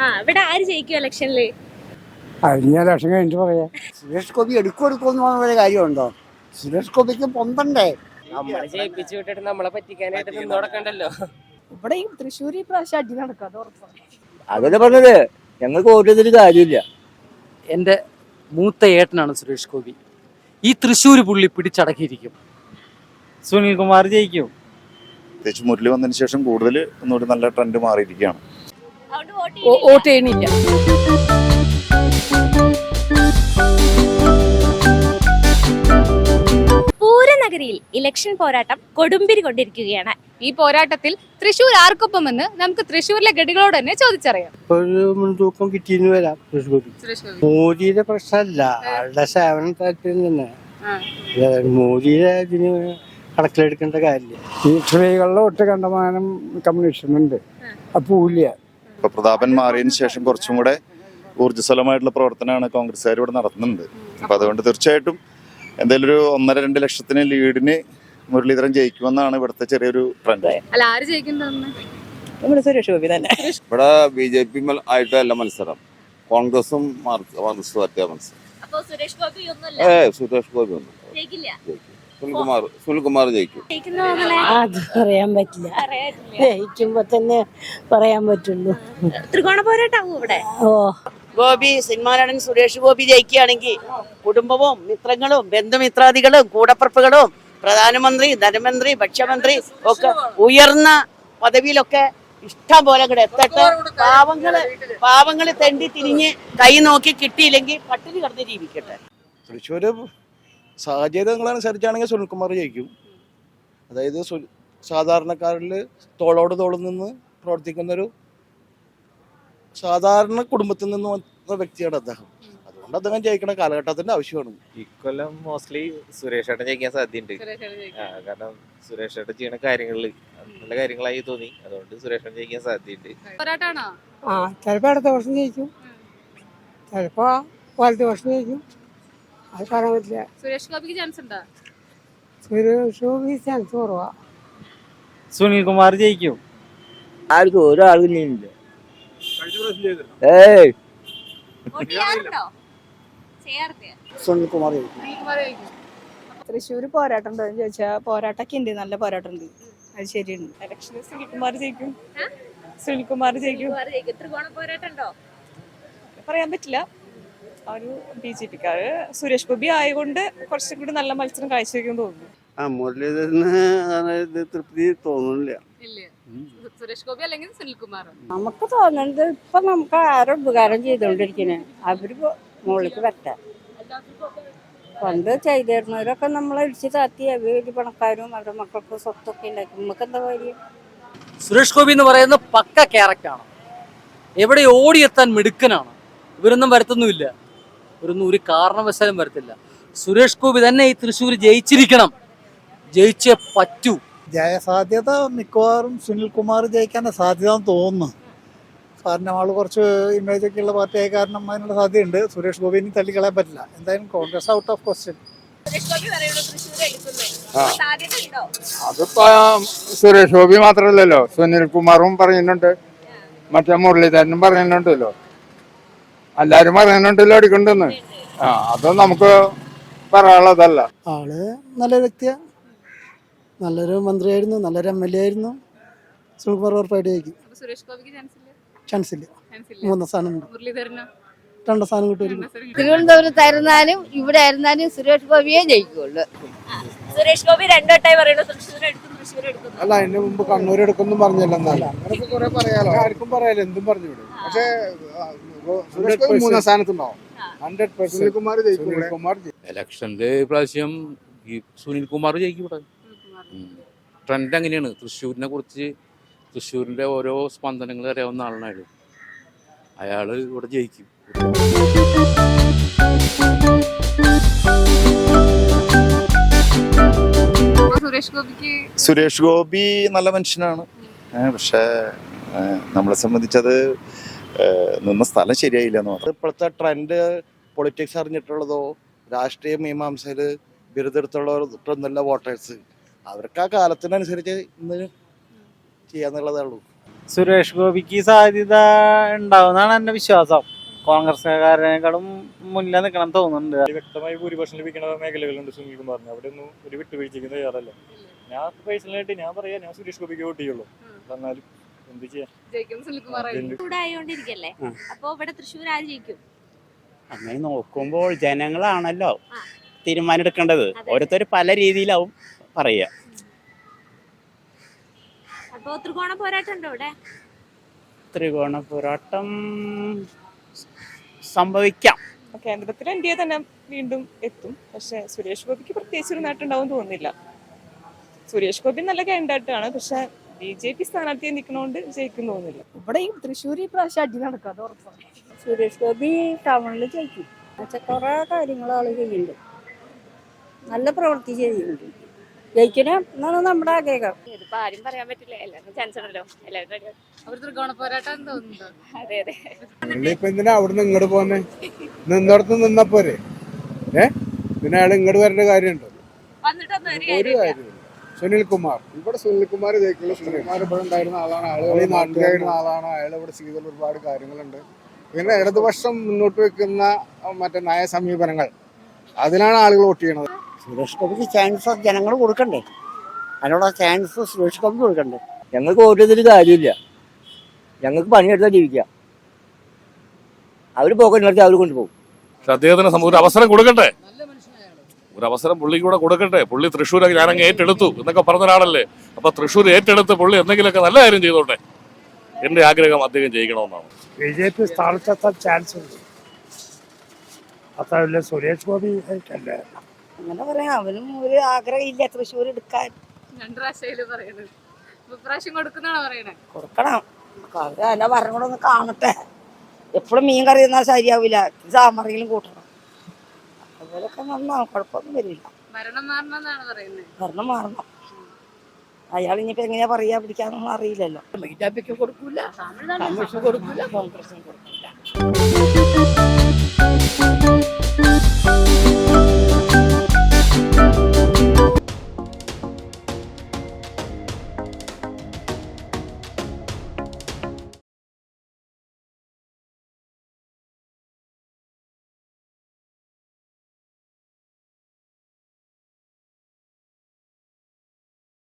ആ ഇവിടെ ആര് ജയിക്കും ഇലക്ഷനിൽ? കഴിഞ്ഞ ലക്ഷം കഴിഞ്ഞിട്ട് പറയാം. സുരേഷ് ഗോപി എടുക്കും എടുക്കുമെന്ന് പറഞ്ഞ കാര്യമുണ്ടോ? സുരേഷ് ഗോപിക്ക് പൊന്തണ്ടേ? നമ്മളെ ജയിപ്പിച്ചു വിട്ടിട്ട് നമ്മളെ പറ്റിക്കാനായിട്ട് നിന്ന് കൊടുക്കണ്ടല്ലോ ഇവിടെ തൃശ്ശൂർ പ്രാവശ്യം അടി നടക്കും അത് ഉറപ്പാണ് അതല്ലേ പറഞ്ഞത്? ഞങ്ങൾക്ക് കാര്യമില്ല. എന്റെ മൂത്ത ഏട്ടനാണ് സുരേഷ് ഗോപി. ഈ തൃശ്ശൂർ പുള്ളി പിടിച്ചടക്കിയിരിക്കും. സുനിൽകുമാർ ജയിക്കും. പ്രത്യേകിച്ച് മുരളി വന്നതിന് ശേഷം കൂടുതൽ ഒന്നുകൂടി നല്ല ട്രെൻഡ് മാറിയിരിക്കുകയാണ്. അതുകൊണ്ട് വോട്ട് ചെയ്യണില്ല പൂരനഗരിയിൽ ഇലക്ഷൻ പോരാട്ടം കൊടുമ്പിരി കൊണ്ടിരിക്കുകയാണ്. ഈ പോരാട്ടത്തിൽ തൃശൂർ ആർക്കൊപ്പം എന്ന് നമുക്ക് തൃശൂരിലെ ഗഡികളോട് തന്നെ ചോദിച്ചറിയാം. ഒരു മുൻതൂക്കം കിട്ടിയെന്ന് വരാം തൃശ്ശൂർ മോദിയുടെ പ്രശ്നമല്ല ആളുടെ സേവനം താല്പര്യം തന്നെ അല്ലാതെ മോദിയുടെ ഇതിന് കണക്കിലെടുക്കേണ്ട കാര്യമില്ല. ഈ സ്ത്രീകളുടെ ഒട്ട് കണ്ടമാനം കമ്മ്യൂണിസ്റ്റുന്നുണ്ട് അപ്പൊ ഇല്ല ഇപ്പൊ പ്രതാപൻ മാറിയതിന് ശേഷം കുറച്ചും കൂടെ ഊർജസ്വലമായിട്ടുള്ള പ്രവർത്തനമാണ് കോൺഗ്രസ്സുകാർ ഇവിടെ നടത്തുന്നുണ്ട്. അപ്പൊ അതുകൊണ്ട് തീർച്ചയായിട്ടും എന്തായാലും ഒരു ഒന്നര രണ്ട് ലക്ഷത്തിന് ലീഡിന് മുരളീധരൻ ജയിക്കുമെന്നാണ് ഇവിടുത്തെ ചെറിയൊരു ട്രെൻഡ് അല്ല ആര് ജയിക്കുന്നതെന്ന് നമ്മുടെ സുരേഷ് ഗോപി തന്നെ. ഇവിടെ ബി ജെ പി ആയിട്ടല്ല മത്സരം. കോൺഗ്രസും മാർക്സ് പാർട്ടിയാണ് മത്സരം. ഏ സുരേഷ് ഗോപി ഒന്നും ജയിക്കില്ല. സുനിൽകുമാർ സുനിൽകുമാർ ജയിക്കും. അത് പറയാൻ പറ്റില്ല. ജയിക്കുമ്പോ തന്നെ പറയാൻ പറ്റുള്ളൂ. ത്രികോണ പോരാട്ടാവും ഇവിടെ. ഓ. ഗോപി സിനിമാ നടൻ സുരേഷ് ഗോപി ജയിക്കുകയാണെങ്കിൽ കുടുംബവും മിത്രങ്ങളും ബന്ധുമിത്രാദികളും കൂടപ്പുറപ്പുകളും പ്രധാനമന്ത്രി ധനമന്ത്രി ഭക്ഷ്യമന്ത്രി ഒക്കെ ഉയർന്ന പദവിയിലൊക്കെ ഇഷ്ടം പോലെ കൂടെ എത്തട്ടെ. പാവങ്ങൾ പാവങ്ങൾ തെണ്ടി തിരിഞ്ഞ് കൈ നോക്കി കിട്ടിയില്ലെങ്കിൽ പട്ടിണി കിടന്ന് ജീവിക്കട്ടെ. തൃശ്ശൂര് സാഹചര്യങ്ങളനുസരിച്ചാണെങ്കിൽ സുനിൽകുമാർ ജയിക്കും. അതായത് സാധാരണക്കാരിൽ തോളോട് തോളിൽ നിന്ന് പ്രവർത്തിക്കുന്നൊരു സാധാരണ കുടുംബത്തിൽ നിന്ന് വന്ന വ്യക്തിയാണ് അദ്ദേഹം. അതുകൊണ്ട് അദ്ദേഹം ജയിക്കണ കാലഘട്ടത്തിന്റെ ആവശ്യമാണ്. ഇക്കൊല്ലം മോസ്റ്റ്ലി സുരേഷ് ഏട്ടൻ ജയിക്കാൻ സാധ്യതയുണ്ട്. കാരണം സുരേഷ് ഏട്ടൻ ചെയ്യുന്ന കാര്യങ്ങളിൽ നല്ല കാര്യങ്ങളായി തോന്നി. അതുകൊണ്ട് സുരേഷ് ഏട്ടൻ ജയിക്കാൻ സാധ്യതയുണ്ട്. ആ ചിലപ്പോ അടുത്ത വർഷം ജയിക്കും. ചിലപ്പോ വലത്തെ വർഷം ജയിക്കും. അത് പറയാൻ പറ്റില്ല. സുരേഷ് ഗോപിക്ക് ചാൻസ് ഉണ്ടോ? സുരേഷ് ഗോപി ചാൻസ് കുറവാ. സുനിൽകുമാർ ജയിക്കും. ആർക്കും ഒരാൾക്കും ചെയ്യുന്നില്ല ഏയ്. വോട്ട് ചെയ്യാറുണ്ടോ? ചെയ്യാറില്ല? സുനിൽകുമാർ ജയിക്കും. സുനിൽകുമാർ ജയിക്കും. തൃശ്ശൂർ പോരാട്ടം ഉണ്ടോ എന്ന് ചോദിച്ചാൽ പോരാട്ടമൊക്കെ ഉണ്ട് നല്ല പോരാട്ടം ഉണ്ട് അത് ശരിയുണ്ട് ഇലക്ഷന് സുനിൽകുമാർ ജയിക്കും. സുനിൽ സുനിൽകുമാർ ജയിക്കും. ത്രികോണ ജയിക്കും. ത്രികോണ പോരാട്ടമുണ്ടോ? പറയാൻ പറ്റില്ല. ഒരു ബി ജെ പിക്കാർ സുരേഷ് ഗോപി ആയതുകൊണ്ട് കുറച്ചും കൂടി നല്ല മത്സരം കാഴ്ചവെക്കും തോന്നുന്നു. ആ മുരളീധരന് തൃപ്തി തോന്നുന്നില്ല. ഇല്ല. സുരേഷ് ഗോപി അല്ലെങ്കിൽ സുനിൽകുമാർ നമുക്ക് തോന്നുന്നത് ഇപ്പൊ നമുക്ക് ആരും ഉപകാരം ചെയ്തുകൊണ്ടിരിക്കണേ. അവർ മുകളിലേക്ക് വരട്ടെ. പണ്ട് ചെയ്തിരുന്നവരൊക്കെ നമ്മളെ ഇടിച്ച് താത്തി. അവർ പണക്കാരും അവരുടെ മക്കൾക്ക് സ്വത്തൊക്കെ ഉണ്ടാക്കി. നമുക്ക് എന്താ കാര്യം? സുരേഷ് ഗോപി എന്ന് പറയുന്ന പക്ക ക്യാരക്ടറാണ്. എവിടെ ഓടിയെത്താൻ മിടുക്കനാണ്. ഇവരൊന്നും വരുത്തുന്നുമില്ല. ഇവരൊന്നും ഒരു കാരണവശാലും വരത്തില്ല. സുരേഷ് ഗോപി തന്നെ ഈ തൃശ്ശൂർ ജയിച്ചിരിക്കണം. ജയിച്ചേ പറ്റൂ. ജയസാധ്യത മിക്കവാറും സുനിൽകുമാർ ജയിക്കാൻ സാധ്യത തോന്നുന്നു. കാരണം ആൾ കുറച്ച് ഇമേജ് ഒക്കെ ഉള്ള പാർട്ടി ആയ കാരണം അതിനുള്ള സാധ്യതയുണ്ട്. സുരേഷ് ഗോപിനെ തള്ളിക്കളയാൻ പറ്റില്ല. എന്തായാലും Congress out of question Suresh Gopi പറയുന്നു തൃശ്ശൂർ എടുക്കുന്നേ? സാധ്യത ഉണ്ടോ അതിപ്പോ സുരേഷ് ഗോപി മാത്രല്ലല്ലോ സുനിൽ കുമാറും പറയുന്നുണ്ട്. മറ്റേ മുരളീധരനും പറയുന്നുണ്ടല്ലോ. എല്ലാരും പറയുന്നുണ്ടല്ലോ എടുക്കണ്ടെന്ന് ആ അത് നമുക്ക് പറയാനുള്ളതല്ല. ആൾ നല്ല വ്യക്തിയാ. നല്ലൊരു മന്ത്രിയായിരുന്നു നല്ലൊരു എം എൽ എ ആയിരുന്നു സൂപ്പർ ഉറപ്പായിട്ട് ജയിക്കും. സുരേഷ് ഗോപിക്ക് ചാൻസ് ഇല്ല? മൂന്ന് സ്ഥാനം രണ്ടാം സ്ഥാനം കിട്ടുമായിരിക്കും തിരുവനന്തപുരത്തായിരുന്നാലും ഇവിടെ ആയിരുന്നാലും സുരേഷ് ഗോപിയെ ജയിക്കുള്ളൂ. സുരേഷ് ഗോപി രണ്ടോട്ടായി പറയുന്നു. അല്ല അതിന്റെ മുമ്പ് കണ്ണൂർ എടുക്കുന്നു പറഞ്ഞല്ലോ എന്നാലും. കുറെ പറയാലോ? ആർക്കും പറയാലോ എന്തും പറഞ്ഞുവിടും പക്ഷേ സുരേഷ് ഗോപി മൂന്നാം ഹൺഡ്രഡ് പെർസെന്റ് ജയിക്കും സുനിൽകുമാർ ഇലക്ഷനിൽ ഇപ്രാവശ്യം ഈ സുനിൽകുമാർ ജയിക്കും ഇവിടെ ട്രെൻഡ് അങ്ങനെയാണ് തൃശ്ശൂരിനെ കുറിച്ച് തൃശ്ശൂരിന്റെ ഓരോ സ്പന്ദനങ്ങൾ അറിയാവുന്ന ആളാണ് അയാൾ അയാൾ ഇവിടെ ജയിക്കും. സുരേഷ് ഗോപി നല്ല മനുഷ്യനാണ്. പക്ഷേ നമ്മളെ സംബന്ധിച്ചത് നിന്ന സ്ഥലം ശരിയായില്ല എന്ന് മാത്രം. ഇപ്പോഴത്തെ ട്രെൻഡ് പൊളിറ്റിക്സ് അറിഞ്ഞിട്ടുള്ളതോ രാഷ്ട്രീയ മീമാംസയിൽ ബിരുദെടുത്തുള്ളവരൊന്നല്ല വോട്ടേഴ്സ് അവർക്ക് ആ കാലത്തിനനുസരിച്ച് ഇന്ന് ചെയ്യാന്നുള്ളതേ ഉള്ളൂ. സുരേഷ് ഗോപിക്ക് സാധ്യത ഉണ്ടാവുന്നതാണ് എന്റെ വിശ്വാസം. കോൺഗ്രസ്സുകാരനേക്കാളും മുന്നിൽ നിൽക്കണം തോന്നുന്നുണ്ട്. വ്യക്തമായി ഭൂരിപക്ഷം ലഭിക്കുന്ന മേഖലകളുണ്ട് സുനിൽ കുമാറിന് അവിടെ ഒന്നും ഒരു വിട്ടുവീഴ്ചയ്ക്ക് തയ്യാറല്ല. ഞാൻ പേഴ്സണലായിട്ട് ഞാൻ പറയാം ഞാൻ സുരേഷ് ഗോപിക്ക് വോട്ട് ചെയ്യുള്ളൂ. എന്നാലും ചൂടായോണ്ടിരിക്കല്ലേ. അപ്പൊ ഇവിടെ തൃശ്ശൂർ ആര് ജയിക്കും? അങ്ങനെ നോക്കുമ്പോൾ ജനങ്ങളാണല്ലോ. തീരുമാനം എടുക്കേണ്ടത്. ഓരോരുത്തർ പല രീതിയിലാവും പറയുക അപ്പൊ ത്രികോണ പോരാട്ടം ഉണ്ടോ ഇവിടെ? ത്രികോണ പോരാട്ടം സംഭവിക്കാം. കേന്ദ്രത്തിൽ എൻ ഡി എ തന്നെ വീണ്ടും എത്തും. പക്ഷെ സുരേഷ് ഗോപിക്ക് പ്രത്യേകിച്ച് ഒരു നേട്ടം ഉണ്ടാവും തോന്നുന്നില്ല. സുരേഷ് ഗോപി നല്ല കാൻഡിഡേറ്റ് ആണ്. പക്ഷെ ബി ജെ പി സ്ഥാനാർത്ഥിയെ നിൽക്കണോണ്ട് ജയിക്കും തോന്നില്ല ഇവിടെ ഈ തൃശ്ശൂർ ഈ പ്രാവശ്യം അടി നടക്കാം അത് ഉറപ്പാണ്. സുരേഷ് ഗോപി ടൗണിൽ ജയിക്കും. എന്നുവെച്ചാൽ കുറേ കാര്യങ്ങൾ ആൾ ചെയ്യുന്നുണ്ട്. നല്ല പ്രവൃത്തി ചെയ്യുന്നുണ്ട്. ജയിക്കണം എന്നാണ് നമ്മുടെ ആഗ്രഹം. ഇതിപ്പോ ആരും പറയാൻ പറ്റില്ല. എല്ലാവർക്കും ചാൻസ് ഉണ്ടല്ലോ. എല്ലാവരും ആണ്. ത്രികോണ പോരാട്ടം തോന്നുന്നുണ്ടോ? അതെ അതെ. ഇപ്പൊ എന്തിനാ അവിടുന്ന് ഇങ്ങോട്ട് പോന്നെ? നിന്നിടത്ത് നിന്നപ്പോരെ ഏ? പിന്നെ അയാൾ ഇങ്ങോട്ട് വരേണ്ട കാര്യമുണ്ടോ? വന്നിട്ടൊന്നും ഒരു ഒരു കാര്യമില്ല. കാര്യമില്ല സുനിൽ കുമാർ ഇവിടെ സുനിൽ. കുമാർ സുനിൽകുമാർ ഇവിടെ ഉണ്ടായിരുന്ന ആളാണ്. ആളുകൾ ഈ നാട്ടിലായിരുന്ന ആളാണ്. അയാൾ ഇവിടെ ചെയ്ത ഒരുപാട് കാര്യങ്ങളുണ്ട്. പിന്നെ ഇടതുപക്ഷം മുന്നോട്ട് വെക്കുന്ന മറ്റേ നയ സമീപനങ്ങൾ. അതിനാണ് ആളുകൾ വോട്ട് ചെയ്യണത്. സുരേഷ് ഗോപിക്ക് ചാൻസ് ജനങ്ങൾ കൊടുക്കണ്ടേ? അതിനുള്ള ചാൻസ് സുരേഷ് ഗോപിക്ക് കൊടുക്കണ്ടേ? ഞങ്ങൾക്ക് വോട്ട് ചെയ്തിട്ട് കാര്യമില്ല. ഞങ്ങൾക്ക് പണിയെടുത്താൽ ജീവിക്കാം അവർ പോക്കുന്നിടത്ത് അവർ കൊണ്ടുപോകും. അദ്ദേഹത്തിന് ഒരു അവസരം കൊടുക്കട്ടെ ഒരു അവസരം പുള്ളിക്ക് കൂടെ കൊടുക്കട്ടെ. പുള്ളി തൃശ്ശൂർ ഞാനങ്ങ് ഏറ്റെടുത്തു എന്നൊക്കെ പറഞ്ഞ ഒരാളല്ലേ അപ്പൊ തൃശ്ശൂർ ഏറ്റെടുത്ത് പുള്ളി എന്തെങ്കിലുമൊക്കെ നല്ല കാര്യം ചെയ്തോട്ടെ. എന്റെ ആഗ്രഹം അദ്ദേഹം ജയിക്കണമെന്നാണ്. ബി ജെ പി സ്ഥാനത്തെത്താൻ ചാൻസ് ഉണ്ട്. അത്ര സുരേഷ് ഗോപി അങ്ങനെ പറയാം. അവനും ഒരു ആഗ്രഹമില്ല തൃശ്ശൂർ എടുക്കാൻ. കൊടുക്കണം. അവർ അല്ല ഭരണം കൂടെ ഒന്ന് കാണട്ടെ. എപ്പോഴും മീൻ കറി തന്നാൽ ശരിയാവില്ല. സാമറിയിലും കൂട്ടണം. അതുപോലൊക്കെ നന്നാവും കുഴപ്പമൊന്നും വരില്ല. ഭരണം മാറണമെന്നാണ് പറയുന്നത് ഭരണം മാറണം. അയാൾ ഇനിയിപ്പോ എങ്ങനെയാ പറയാ പിടിക്കാന്നൊന്നും അറിയില്ലല്ലോ. ബി ജെ പിക്ക് കൊടുക്കൂല കോൺഗ്രസിന് കൊടുക്കൂല.